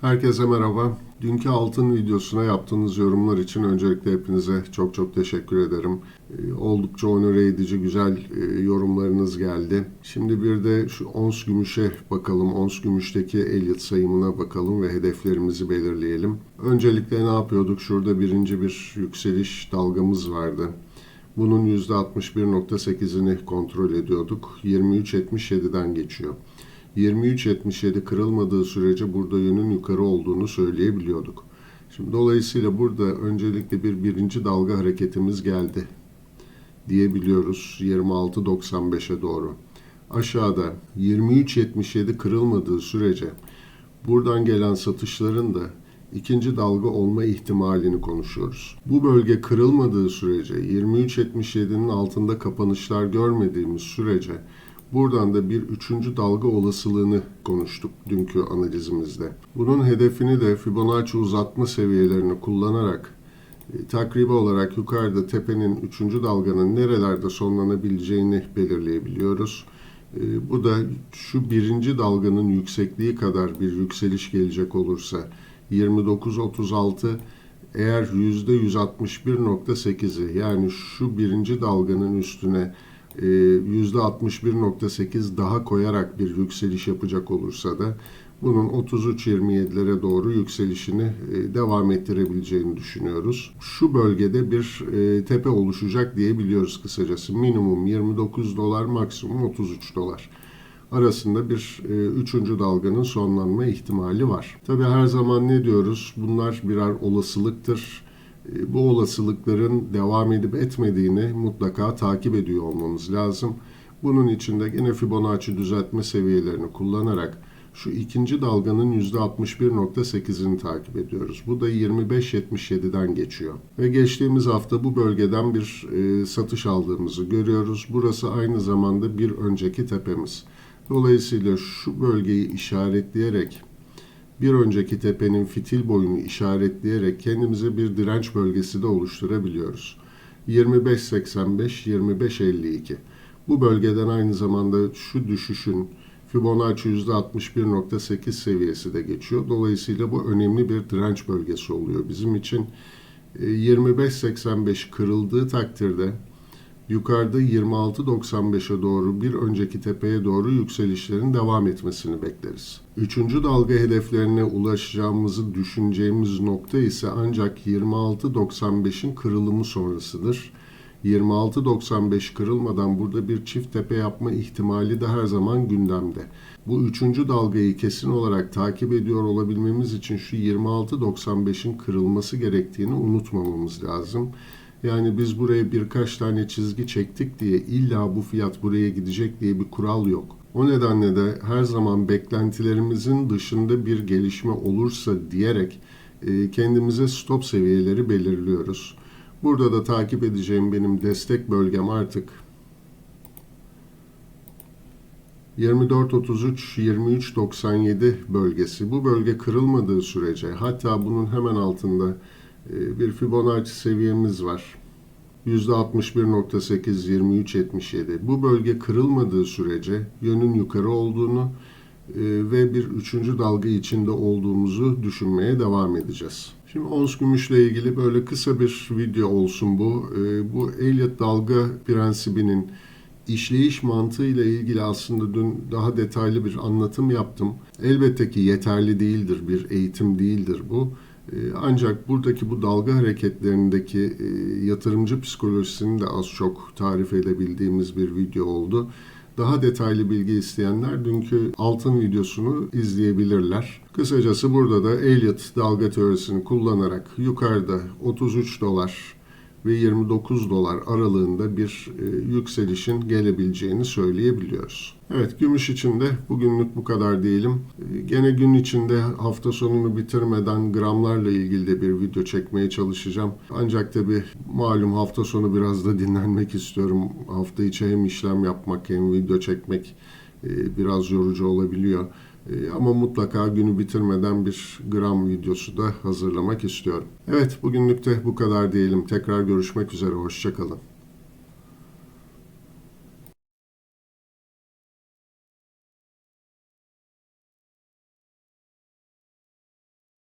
Herkese merhaba. Dünkü altın videosuna yaptığınız yorumlar için öncelikle hepinize çok çok teşekkür ederim. Ee, Oldukça onore edici güzel e, yorumlarınız geldi. Şimdi bir de şu ons gümüşe bakalım. Ons gümüşteki Elliot sayımına bakalım ve hedeflerimizi belirleyelim. Öncelikle ne yapıyorduk? Şurada birinci bir yükseliş dalgamız vardı. Bunun %61.8'ini kontrol ediyorduk. 23.77'den geçiyor. 23.77 kırılmadığı sürece burada yönün yukarı olduğunu söyleyebiliyorduk. Şimdi dolayısıyla burada öncelikle bir birinci dalga hareketimiz geldi diyebiliyoruz 26.95'e doğru. Aşağıda 23.77 kırılmadığı sürece buradan gelen satışların da ikinci dalga olma ihtimalini konuşuyoruz. Bu bölge kırılmadığı sürece 23.77'nin altında kapanışlar görmediğimiz sürece Buradan da bir üçüncü dalga olasılığını konuştuk dünkü analizimizde. Bunun hedefini de Fibonacci uzatma seviyelerini kullanarak e, takribi olarak yukarıda tepenin üçüncü dalganın nerelerde sonlanabileceğini belirleyebiliyoruz. E, bu da şu birinci dalganın yüksekliği kadar bir yükseliş gelecek olursa 29.36 eğer %161.8'i yani şu birinci dalganın üstüne %61.8 daha koyarak bir yükseliş yapacak olursa da bunun 33.27'lere doğru yükselişini e, devam ettirebileceğini düşünüyoruz. Şu bölgede bir e, tepe oluşacak diyebiliyoruz kısacası. Minimum 29 dolar, maksimum 33 dolar arasında bir e, üçüncü dalganın sonlanma ihtimali var. Tabi her zaman ne diyoruz? Bunlar birer olasılıktır e, bu olasılıkların devam edip etmediğini mutlaka takip ediyor olmamız lazım. Bunun için de yine Fibonacci düzeltme seviyelerini kullanarak şu ikinci dalganın %61.8'ini takip ediyoruz. Bu da 25.77'den geçiyor. Ve geçtiğimiz hafta bu bölgeden bir e, satış aldığımızı görüyoruz. Burası aynı zamanda bir önceki tepemiz. Dolayısıyla şu bölgeyi işaretleyerek bir önceki tepenin fitil boyunu işaretleyerek kendimize bir direnç bölgesi de oluşturabiliyoruz. 25.85-25.52 Bu bölgeden aynı zamanda şu düşüşün Fibonacci %61.8 seviyesi de geçiyor. Dolayısıyla bu önemli bir direnç bölgesi oluyor bizim için. 25.85 e, kırıldığı takdirde yukarıda 26.95'e doğru bir önceki tepeye doğru yükselişlerin devam etmesini bekleriz. Üçüncü dalga hedeflerine ulaşacağımızı düşüneceğimiz nokta ise ancak 26.95'in kırılımı sonrasıdır. 26.95 kırılmadan burada bir çift tepe yapma ihtimali de her zaman gündemde. Bu üçüncü dalgayı kesin olarak takip ediyor olabilmemiz için şu 26.95'in kırılması gerektiğini unutmamamız lazım. Yani biz buraya birkaç tane çizgi çektik diye illa bu fiyat buraya gidecek diye bir kural yok. O nedenle de her zaman beklentilerimizin dışında bir gelişme olursa diyerek e, kendimize stop seviyeleri belirliyoruz. Burada da takip edeceğim benim destek bölgem artık 24-33-23-97 bölgesi. Bu bölge kırılmadığı sürece hatta bunun hemen altında bir Fibonacci seviyemiz var. %61.8 23.77. Bu bölge kırılmadığı sürece yönün yukarı olduğunu e, ve bir üçüncü dalga içinde olduğumuzu düşünmeye devam edeceğiz. Şimdi ons gümüşle ilgili böyle kısa bir video olsun bu. E, bu Elliot dalga prensibinin işleyiş mantığı ile ilgili aslında dün daha detaylı bir anlatım yaptım. Elbette ki yeterli değildir, bir eğitim değildir bu. Ee, ancak buradaki bu dalga hareketlerindeki e, yatırımcı psikolojisini de az çok tarif edebildiğimiz bir video oldu. Daha detaylı bilgi isteyenler dünkü altın videosunu izleyebilirler. Kısacası burada da Elliott dalga teorisini kullanarak yukarıda 33 dolar ve 29 dolar aralığında bir e, yükselişin gelebileceğini söyleyebiliyoruz. Evet gümüş için de bugünlük bu kadar diyelim. E, gene gün içinde hafta sonunu bitirmeden gramlarla ilgili de bir video çekmeye çalışacağım. Ancak tabi malum hafta sonu biraz da dinlenmek istiyorum. Hafta içi hem işlem yapmak hem video çekmek biraz yorucu olabiliyor. Ee, ama mutlaka günü bitirmeden bir gram videosu da hazırlamak istiyorum. Evet bugünlük de bu kadar diyelim. Tekrar görüşmek üzere. Hoşçakalın.